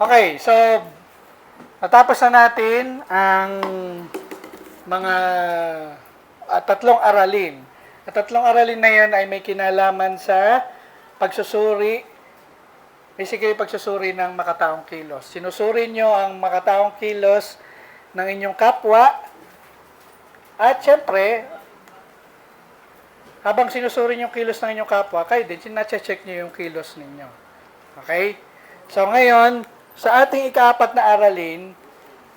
Okay, so natapos na natin ang mga ah, tatlong aralin. At tatlong aralin na yan ay may kinalaman sa pagsusuri, basically pagsusuri ng makataong kilos. Sinusuri nyo ang makataong kilos ng inyong kapwa at syempre, habang sinusuri yung kilos ng inyong kapwa, kayo din, sinacheck nyo yung kilos ninyo. Okay? So ngayon, sa ating ikaapat na aralin,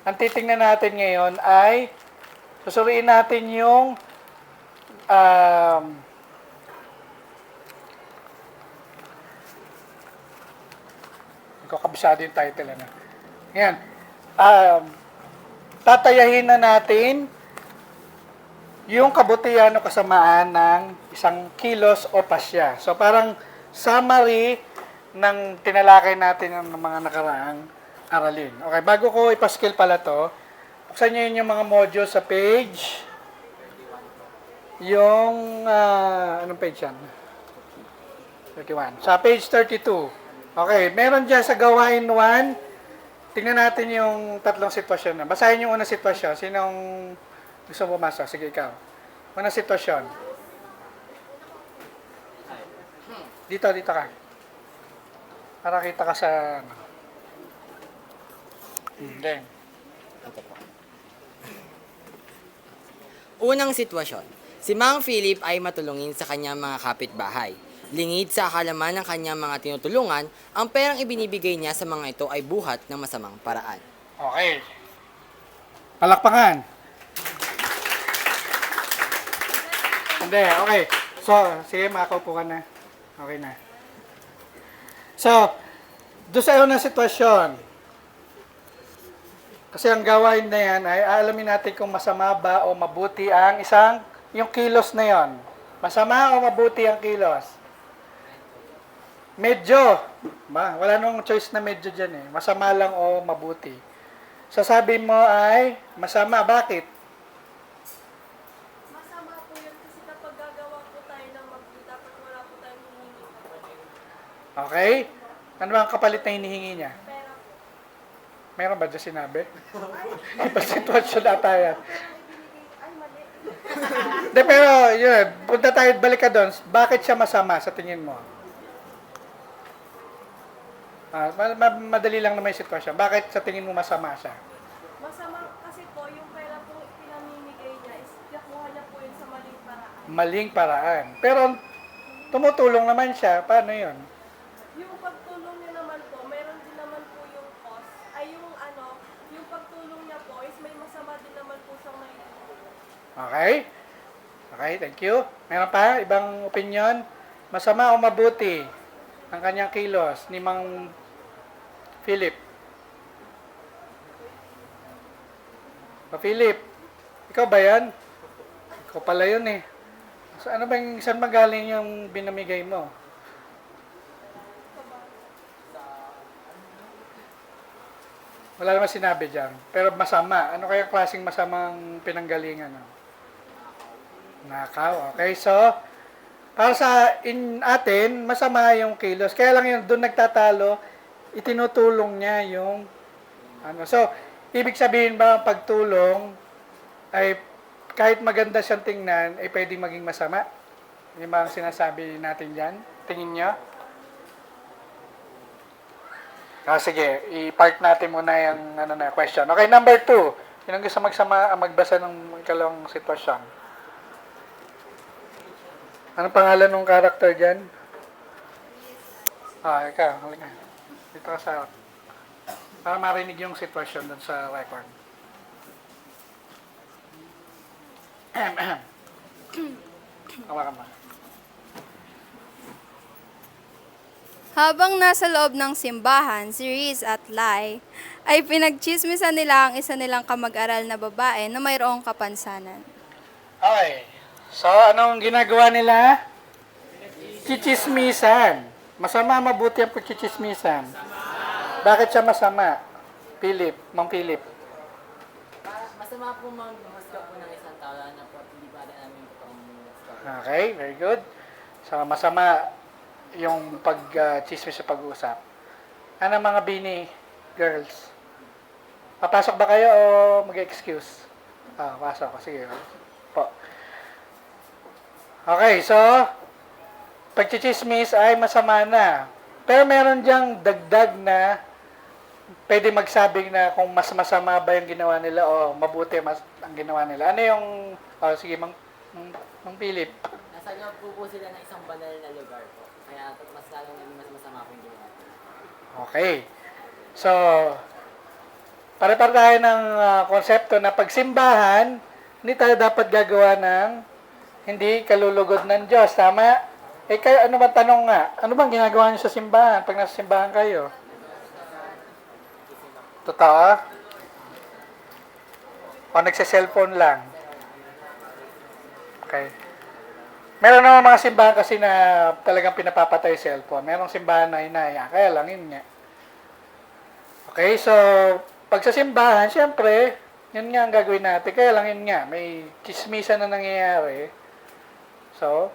ang titingnan natin ngayon ay susuriin natin yung um, ko kabisado yung title. Ano. Ngayon, um, tatayahin na natin yung kabutihan o kasamaan ng isang kilos o pasya. So parang summary ng tinalakay natin ng mga nakaraang aralin. Okay, bago ko ipaskill pala to, buksan nyo yun yung mga modules sa page. Yung, ah, anong page yan? 31. Sa page 32. Okay, meron dyan sa gawain 1, tingnan natin yung tatlong sitwasyon na. Basahin yung unang sitwasyon. Sinong gusto pumasok? Sige, ikaw. Unang sitwasyon. Dito, dito ka. Para kita ka sa... ano. Hindi. Unang sitwasyon, si Mang Philip ay matulungin sa kanyang mga kapitbahay. Lingid sa akalaman ng kanyang mga tinutulungan, ang perang ibinibigay niya sa mga ito ay buhat ng masamang paraan. Okay. Palakpakan. Hindi, okay. So, sige, makakaupo ka na. Okay na. So, doon sa unang sitwasyon, kasi ang gawain na yan ay alamin natin kung masama ba o mabuti ang isang, yung kilos na yon. Masama o mabuti ang kilos? Medyo. Ba, wala nung choice na medyo dyan eh. Masama lang o mabuti. Sasabi mo ay masama. Bakit? Masama po yun kasi kapag gagawa po tayo ng magdi, dapat wala po tayong hinihingi kapalit. Okay? Ano ba ang kapalit na hinihingi niya? Meron ba dyan sinabi? Iba sitwasyon. Ay, mali. De, pero yun, punta tayo, balik ka doon. Bakit siya masama sa tingin mo? Ah, ma- ma- madali lang naman yung sitwasyon. Bakit sa tingin mo masama siya? Masama kasi po yung pera po pinamimigay niya is nakuha niya po yun sa maling paraan. Maling paraan. Pero tumutulong naman siya. Paano yun? Yung pagtulong niya naman po, meron din naman po yung cost. Ay yung ano, yung pagtulong niya po is may masama din naman po siyang may Okay? Okay, thank you. Meron pa? Ibang opinion? Masama o mabuti ang kanyang kilos ni Mang Philip? Pa Philip, ikaw ba yan? Ikaw pala yun eh. So, ano bang, saan magaling yung binamigay mo? Wala naman sinabi dyan. Pero masama. Ano kaya klaseng masamang pinanggalingan? No? Nakaw. Okay, so, para sa in atin, masama yung kilos. Kaya lang yun, doon nagtatalo, itinutulong niya yung, ano. So, ibig sabihin ba ang pagtulong ay kahit maganda siyang tingnan, ay pwedeng maging masama? Yung ba ang sinasabi natin dyan? Tingin niyo? Ah, sige, i-park natin muna yung ano na, question. Okay, number two. Sino gusto magsama, magbasa ng ikalawang sitwasyon? Anong pangalan ng character dyan? Ah, ikaw. Halika. Dito ka sa... Para marinig yung sitwasyon dun sa record. Ahem, ahem. Hawakan mo. Habang nasa loob ng simbahan, si Riz at Lai ay pinagchismisan nila ang isa nilang kamag-aral na babae na mayroong kapansanan. Okay. So, anong ginagawa nila? Chichismisan. Masama, mabuti ang pagchichismisan. Bakit siya masama? Philip, Mang Philip. Masama po manghusga po ng isang tao na po hindi ba namin totoong Okay, very good. So, masama yung pag-chismis sa pag-uusap. Ano mga bini? girls? Papasok ba kayo o mag-excuse? Ah, pasok. Sige. Okay, so, pagchichismis ay masama na. Pero meron diyang dagdag na pwede magsabing na kung mas masama ba yung ginawa nila o mabuti mas ang ginawa nila. Ano yung, oh, sige, Mang, Mang, Mang Philip. Nasa loob po po sila ng isang banal na lugar po. Kaya mas lalong naging mas masama po yung ginawa. Okay. So, pare-pare tayo ng ah, konsepto na pagsimbahan, hindi tayo dapat gagawa ng hindi kalulugod ng Diyos. Tama? Eh, kayo, ano ba tanong nga? Ano bang ginagawa niyo sa simbahan pag nasa simbahan kayo? Totoo? O nagsa-cellphone lang? Okay. Meron naman mga simbahan kasi na talagang pinapapatay cellphone. Merong simbahan na hinaya. Kaya lang, yun nga. Okay, so, pag sa simbahan, syempre, yun nga ang gagawin natin. Kaya lang, yun nga, may chismisa na nangyayari. So,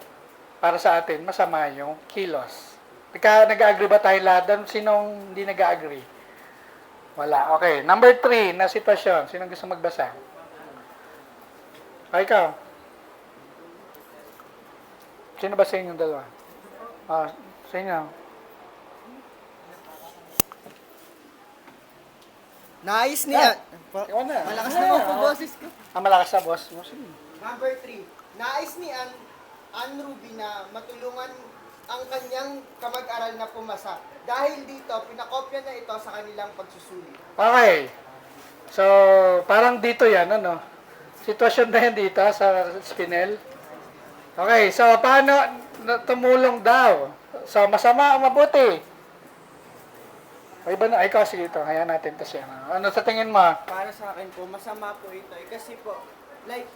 para sa atin, masama yung kilos. Nagka, nag-agree ba tayo lahat? Sinong hindi nag-agree? Wala. Okay. Number three na sitwasyon. Sinong gusto magbasa? Okay, ikaw. Sino ba sa inyong dalawa? Ah, sa inyo. Nais niya. Ikaw na. Malakas Ah, naman po oo. boses ko. Ah, malakas na boss mo. Sige. Number 3. Nais ni Ann, Ann Ruby na matulungan ang kanyang kamag-aral na pumasa. Dahil dito, pinakopya na ito sa kanilang pagsusuli. Okay. So, parang dito yan, ano? Sitwasyon na yan dito sa Spinel. Okay, so paano tumulong daw? So, masama o mabuti? Ay ba na? Ay, ikaw, sige ito. Hayaan natin to siya. Ano sa tingin mo? Para sa akin po, masama po ito. Eh, kasi po, like,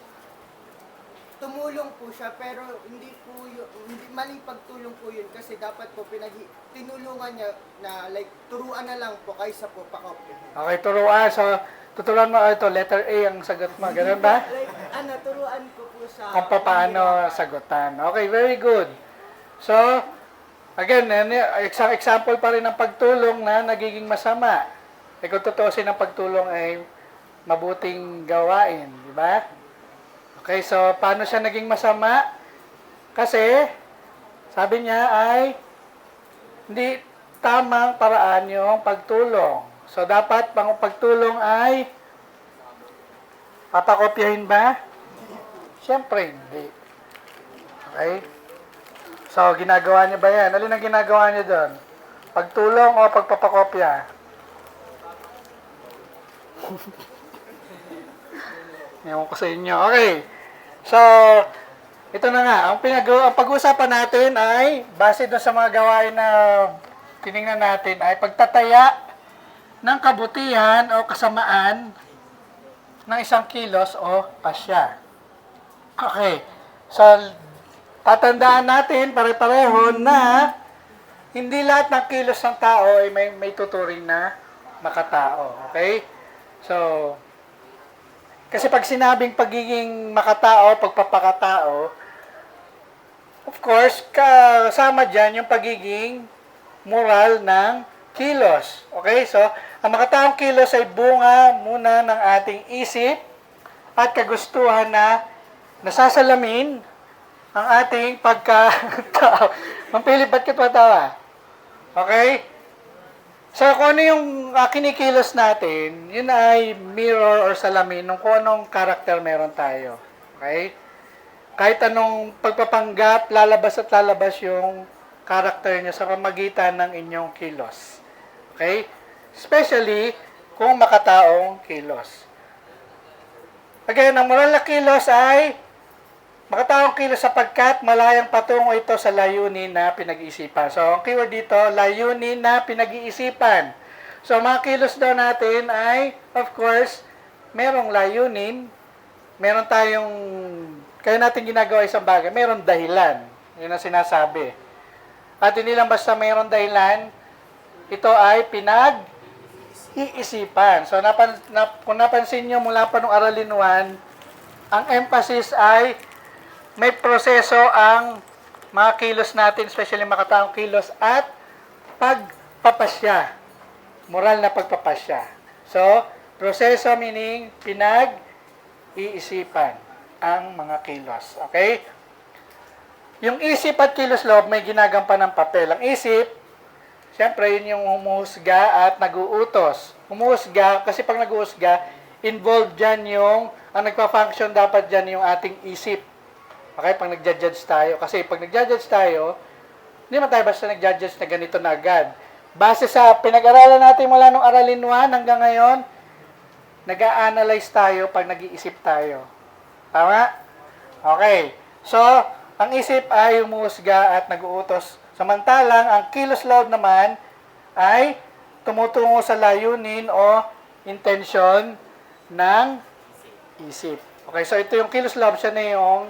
tumulong po siya pero hindi po yun, hindi maling pagtulong po yun kasi dapat po pinag tinulungan niya na like turuan na lang po kaysa po pakopya. Okay, turuan. So, tuturuan mo ito. Letter A ang sagot mo. Ganun ba? Like, ano, turuan ko po sa... kung paano sagutan. Okay, very good. So, again, isang example pa rin ng pagtulong na nagiging masama. E kung tutuusin ang pagtulong ay mabuting gawain, di ba? Okay, so paano siya naging masama? Kasi, sabi niya ay hindi tamang paraan yung pagtulong. So, dapat pang pagtulong ay papakopyahin ba? Siyempre, hindi. Okay? So, ginagawa niyo ba yan? Alin ang ginagawa niyo doon? Pagtulong o pagpapakopya? Ewan ko sa inyo. Okay. So, ito na nga. Ang, pinag ang pag-uusapan natin ay, base doon sa mga gawain na tiningnan natin, ay pagtataya ng kabutihan o kasamaan ng isang kilos o pasya. Okay. So, tatandaan natin pare-pareho na hindi lahat ng kilos ng tao ay may, may tuturing na makatao. Okay? So, kasi pag sinabing pagiging makatao, pagpapakatao, of course, kasama dyan yung pagiging moral ng kilos. Okay? So, ang makataong kilos ay bunga muna ng ating isip at kagustuhan na nasasalamin ang ating pagkatao. Mampilip, ba't ka tumatawa? Okay? So, kung ano yung uh, kinikilos natin, yun ay mirror or salamin ng kung anong karakter meron tayo. Okay? Kahit anong pagpapanggap, lalabas at lalabas yung karakter niya sa pamagitan ng inyong kilos. Okay? Especially kung makataong kilos. Again, ang moral na kilos ay makataong kilos sapagkat malayang patungo ito sa layunin na pinag-iisipan. So, ang keyword dito, layunin na pinag-iisipan. So, mga kilos daw natin ay, of course, merong layunin, meron tayong, kaya natin ginagawa isang bagay, meron dahilan. Yun ang sinasabi. At hindi lang basta mayroon dahilan, ito ay pinag iisipan. So, napan, nap, kung napansin nyo mula pa nung aralin 1, ang emphasis ay may proseso ang mga kilos natin, especially makataong kilos, at pagpapasya. moral na pagpapasya. So, proseso meaning pinag-iisipan ang mga kilos. Okay? Yung isip at kilos loob may ginagampan ng papel. Ang isip, siyempre yun yung humuhusga at naguutos. Humuhusga, kasi pag naguhusga, involved dyan yung, ang nagpa-function dapat dyan yung ating isip. Okay, pag nagja-judge tayo. Kasi pag nagja-judge tayo, hindi man tayo basta nagja-judge na ganito na agad. Base sa pinag-aralan natin mula nung aralin 1 hanggang ngayon, nag-a-analyze tayo pag nag-iisip tayo. Tama? Okay. So, ang isip ay umuusga at nag-uutos. Samantalang, ang kilos loob naman ay tumutungo sa layunin o intention ng isip. Okay, so ito yung kilos loob, siya na yung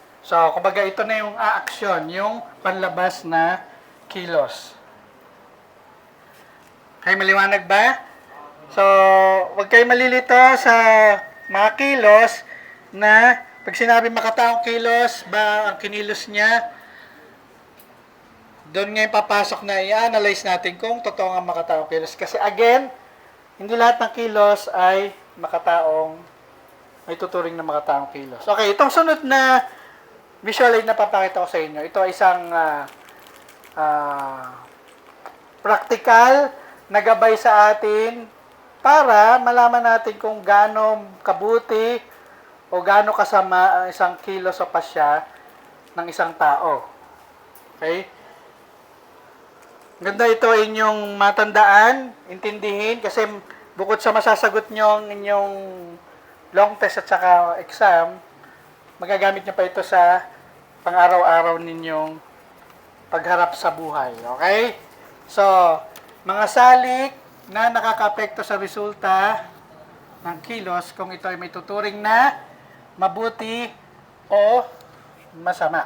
So, kumbaga ito na yung aaksyon, yung panlabas na kilos. Okay, maliwanag ba? So, huwag kayo malilito sa mga kilos na pag sinabi makataong kilos ba ang kinilos niya, doon ngayon papasok na i-analyze natin kung totoo nga makataong kilos. Kasi again, hindi lahat ng kilos ay makataong, may tuturing na makataong kilos. Okay, itong sunod na visual aid na papakita ko sa inyo, ito ay isang ah, ah, practical na gabay sa atin para malaman natin kung gaano kabuti o gaano kasama ang isang kilos o pasya ng isang tao. Okay? Ganda ito inyong matandaan, intindihin, kasi bukod sa masasagot nyo ang inyong long test at saka exam, magagamit nyo pa ito sa pang-araw-araw ninyong pagharap sa buhay. Okay? So, mga salik na nakakapekto sa resulta ng kilos kung ito ay may tuturing na mabuti o masama.